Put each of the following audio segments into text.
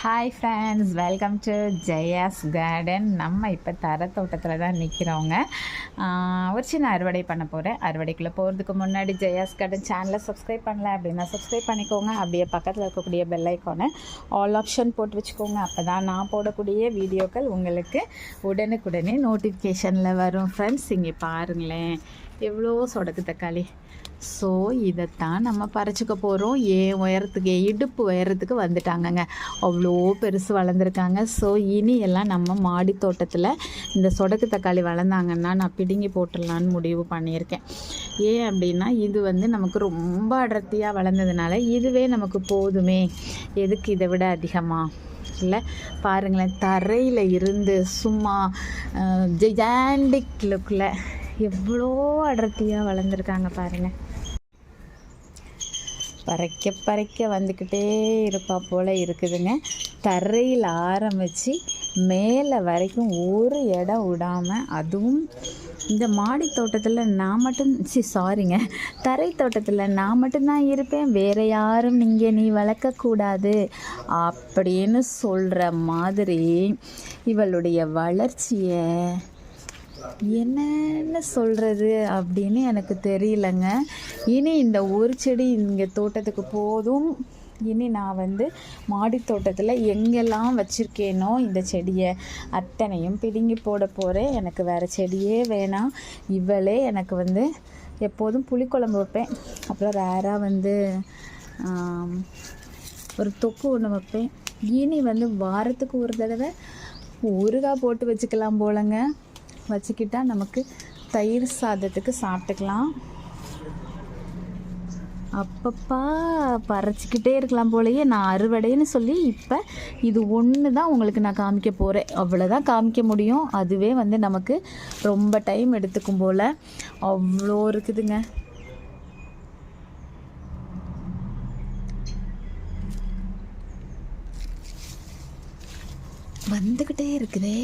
Hi friends welcome to Jaya's garden நம்ம இப்போ தர தோட்டத்தில் தான் நிற்கிறவங்க ஒரு சின்ன அறுவடை பண்ண போகிறேன் அறுவடைக்குள்ளே போகிறதுக்கு முன்னாடி ஜெயாஸ் கார்டன் சேனலை சப்ஸ்கிரைப் பண்ணல அப்படின்னா சப்ஸ்கிரைப் பண்ணிக்கோங்க. அப்படியே பக்கத்தில் இருக்கக்கூடிய பெல் ஐக்கானை ஆல் ஆப்ஷன் போட்டு வச்சுக்கோங்க. அப்போ தான் நான் போடக்கூடிய வீடியோக்கள் உங்களுக்கு உடனுக்குடனே நோட்டிஃபிகேஷனில் வரும். ஃப்ரெண்ட்ஸ் இங்கே பாருங்களேன். எவ்வளோ சொடக்கு தக்காளி. ஸோ இதைத்தான் நம்ம பறிச்சுக்க போகிறோம் ஏன் உயரத்துக்கு இடுப்பு உயரத்துக்கு வந்துட்டாங்கங்க. அவ்வளோ பெருசு வளர்ந்துருக்காங்க. ஸோ இனி எல்லாம் நம்ம மாடி தோட்டத்தில் இந்த சொடக்கு தக்காளி வளர்ந்தாங்கன்னா நான் பிடுங்கி போட்டுடலான்னு முடிவு பண்ணியிருக்கேன். ஏன் அப்படின்னா இது வந்து நமக்கு ரொம்ப அடர்த்தியாக வளர்ந்ததுனால இதுவே நமக்கு போதுமே. எதுக்கு இதை விட அதிகமாக இல்லை பாருங்களேன் தரையில் இருந்து சும்மா ஜெயாண்டிக் லுக்கில் எவ்வளோ அடர்த்தியாக வளர்ந்துருக்காங்க பாருங்கள் பறைக்க பறைக்க வந்துக்கிட்டே இருப்பா போல் இருக்குதுங்க. தரையில் ஆரம்பித்து மேலே வரைக்கும் ஒரு இடம் விடாமல் அதுவும் இந்த மாடி தோட்டத்தில் நான் மட்டும் சி சாரிங்க தரை தோட்டத்தில் நான் மட்டும்தான் இருப்பேன். வேறு யாரும் நீங்கள் நீ வளர்க்கக்கூடாது அப்படின்னு சொல்கிற மாதிரி இவளுடைய வளர்ச்சியை என்னென்ன சொல்கிறது அப்படின்னு எனக்கு தெரியலங்க. இனி இந்த ஒரு செடி இங்கே தோட்டத்துக்கு போதும். இனி நான் வந்து மாடி தோட்டத்தில் எங்கெல்லாம் வச்சுருக்கேனோ இந்த செடியை அத்தனையும் பிடுங்கி போட போகிறேன் எனக்கு வேறு செடியே வேணாம். இவளே எனக்கு வந்து எப்போதும் புளிக்குழம்பு வைப்பேன். அப்புறம் ரேராக வந்து ஒரு தொக்கு ஒன்று வைப்பேன். இனி வந்து வாரத்துக்கு ஒரு தடவை ஊறுகாய் போட்டு வச்சுக்கலாம் போலங்க. வச்சுக்கிட்டால் நமக்கு தயிர் சாதத்துக்கு சாப்பிட்டுக்கலாம். அப்பப்பா பறச்சிக்கிட்டே இருக்கலாம் போலயே. நான் அறுவடைன்னு சொல்லி இப்போ இது ஒன்று தான் உங்களுக்கு நான் காமிக்க போகிறேன் அவ்வளோதான் காமிக்க முடியும். அதுவே வந்து நமக்கு ரொம்ப டைம் எடுத்துக்கும் போல். அவ்வளோ இருக்குதுங்க. வந்துக்கிட்டே இருக்குதே.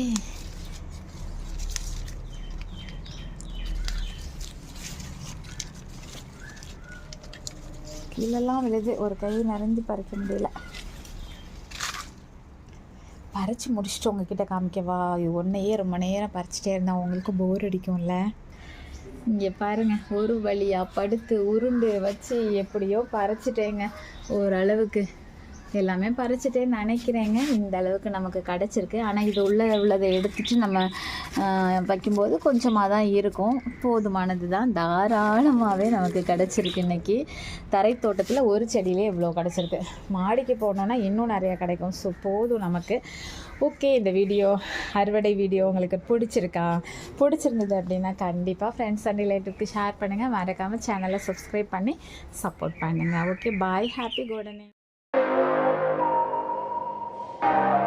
கீழெல்லாம் விழுது ஒரு கை நிறைஞ்சு பறிக்க முடியல. பறித்து முடிச்சுட்டு உங்ககிட்ட காமிக்கவா? ஒன்றையே ரொம்ப நேரம் பறிச்சிட்டே இருந்தால் உங்களுக்கு போர் அடிக்கும்ல. இங்கே பாருங்கள் ஒரு வழியாக படுத்து உருண்டு வச்சு எப்படியோ பறிச்சிட்டேங்க ஓரளவுக்கு. எல்லாமே பறிச்சுட்டே நினைக்கிறேங்க. இந்த அளவுக்கு நமக்கு கிடச்சிருக்கு. ஆனால் இது உள்ளே உள்ளதை எடுத்துட்டு நம்ம வைக்கும்போது கொஞ்சமாக தான் இருக்கும். போதுமானது தான் தாராளமாகவே நமக்கு கிடச்சிருக்கு இன்றைக்கி தரை தோட்டத்தில் ஒரு செடியிலே இவ்வளோ கிடச்சிருக்கு. மாடிக்கு போனோன்னா இன்னும் நிறையா கிடைக்கும். ஸோ போதும் நமக்கு. ஓகே இந்த வீடியோ அறுவடை வீடியோ உங்களுக்கு பிடிச்சிருக்கா? பிடிச்சிருந்தது அப்படின்னா கண்டிப்பாக ஃப்ரெண்ட்ஸ் அண்ட் ரிலேட்டிவ்க்கு ஷேர் பண்ணுங்கள் மறக்காமல் சேனலை சப்ஸ்கிரைப் பண்ணி சப்போர்ட் பண்ணுங்கள் ஓகே பாய் ஹாப்பி கோடனே Thank you.